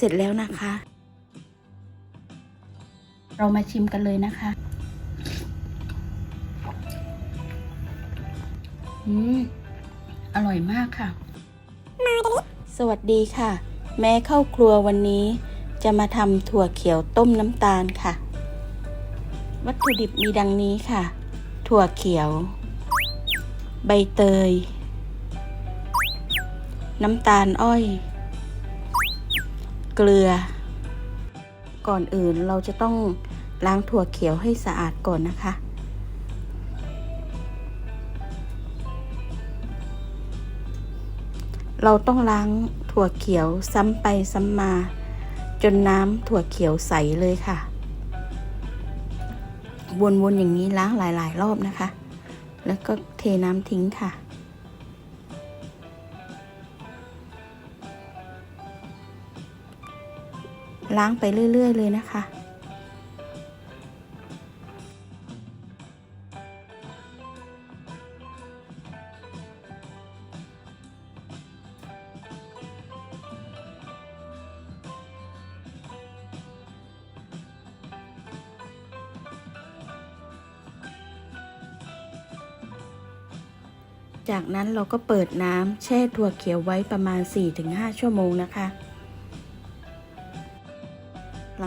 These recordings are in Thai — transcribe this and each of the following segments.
เสร็จแล้วนะคะ เรามาชิมกันเลยนะคะ อืม อร่อยมากค่ะ สวัสดีค่ะ แม่เข้าครัววันนี้ จะมาทำถั่วเขียวต้มน้ำตาลค่ะ วัตถุดิบมีดังนี้ค่ะ ถั่วเขียว ใบเตย น้ำตาลอ้อย เกลือ ก่อนอื่นเราจะต้องล้างถั่วเขียวให้สะอาดก่อนนะคะ เราต้องล้างถั่วเขียวซ้ำไปซ้ำมา จนน้ำถั่วเขียวใสเลยค่ะ วนๆอย่างนี้ล้างหลาย ๆ รอบนะคะ แล้วก็เทน้ำทิ้งค่ะ ล้างไปเรื่อย ๆ เลยนะคะ จากนั้นเราก็เปิดน้ำแช่ถั่วเขียวไว้ประมาณ 4-5 ชั่วโมงนะคะ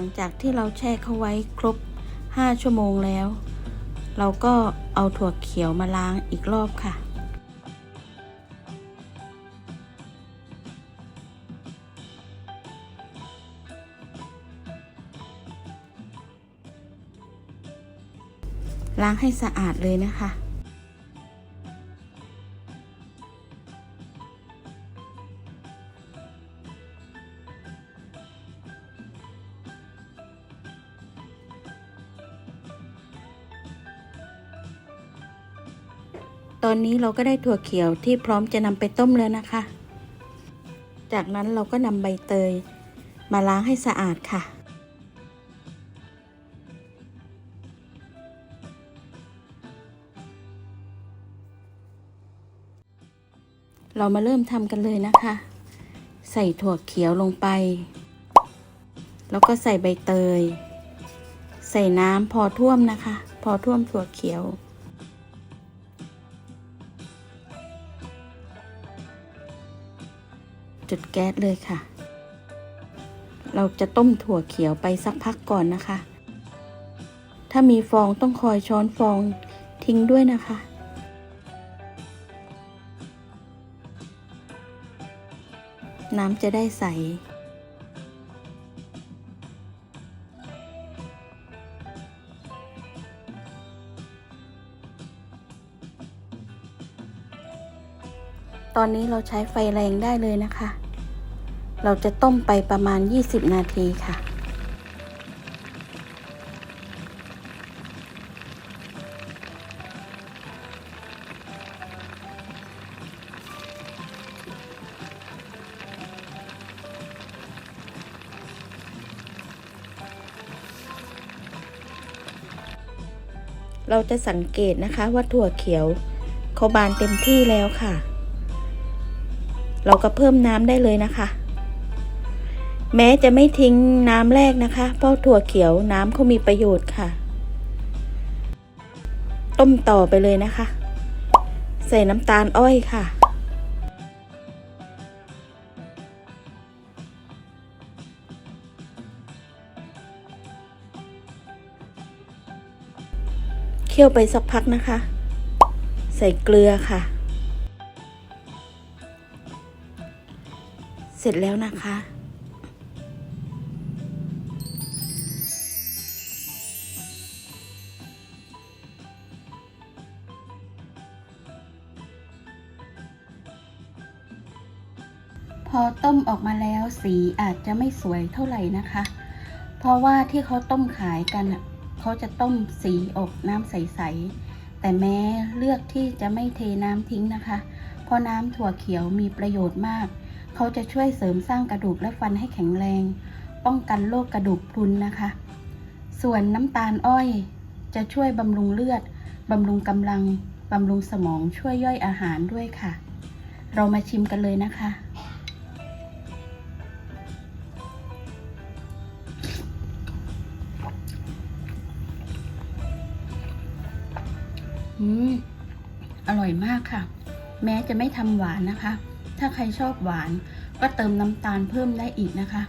ลังจากที่เราแช่เขาไว้ครบ 5 ชั่วโมงแล้ว เราก็เอาถั่วเขียวมาล้างอีกรอบค่ะ ล้างให้สะอาดเลยนะคะ ตอนนี้เราก็ได้ถั่วเขียวที่พร้อมจะนำไปต้มแล้วนะคะ จากนั้นเราก็นำใบเตย มาล้างให้สะอาดค่ะ เรามาเริ่มทำกันเลยนะคะ ใส่ถั่วเขียวลงไป แล้วก็ใส่ใบเตย ใส่น้ำพอท่วมนะคะ พอท่วมถั่วเขียว จุดแก๊สเลยค่ะ เราจะต้มถั่วเขียวไปสักพักก่อนนะคะ ถ้ามีฟองต้องคอยช้อนฟองทิ้งด้วยนะคะน้ำจะได้ใส ตอนนี้เราใช้ไฟแรงได้เลยนะคะ เราจะต้มไปประมาณ 20 นาทีค่ะ เราจะสังเกตนะคะว่าถั่วเขียวเขาบานเต็มที่แล้วค่ะ เราก็เพิ่มน้ำได้เลยนะคะ แม้จะไม่ทิ้งน้ำแรกนะคะ เพราะถั่วเขียวน้ำเขามีประโยชน์ค่ะ ต้มต่อไปเลยนะคะ ใส่น้ำตาลอ้อยค่ะ เคี่ยวไปสักพักนะคะ ใส่เกลือค่ะ เสร็จแล้วนะคะ พอต้มออกมาแล้วสีอาจจะไม่สวยเท่าไหร่นะคะ เพราะว่าที่เขาต้มขายกันเขาจะต้มสีออกน้ำใสๆ แต่แม้เลือกที่จะไม่เทน้ำทิ้งนะคะ เพราะน้ำถั่วเขียวมีประโยชน์มาก เขาจะช่วยเสริมสร้างกระดูกและฟันให้แข็งแรง ป้องกันโรคกระดูกพรุนนะคะ ส่วนน้ำตาลอ้อย จะช่วยบำรุงเลือด บำรุงกำลัง บำรุงสมองช่วยย่อยอาหารด้วยค่ะ เรามาชิมกันเลยนะคะ อืมอร่อยมากค่ะ แม้จะไม่ทำหวานนะคะ ถ้าใครชอบหวานก็เติมน้ำตาลเพิ่มได้อีกนะคะ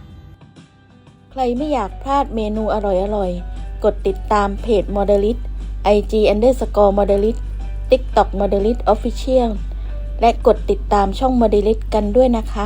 ใครไม่อยากพลาดเมนูอร่อยๆ กดติดตามเพจ m o d e l i t IG underscore m o d e l i t TikTok m o d e l i t Official และกดติดตามช่อง m o d e l i t กันด้วยนะคะ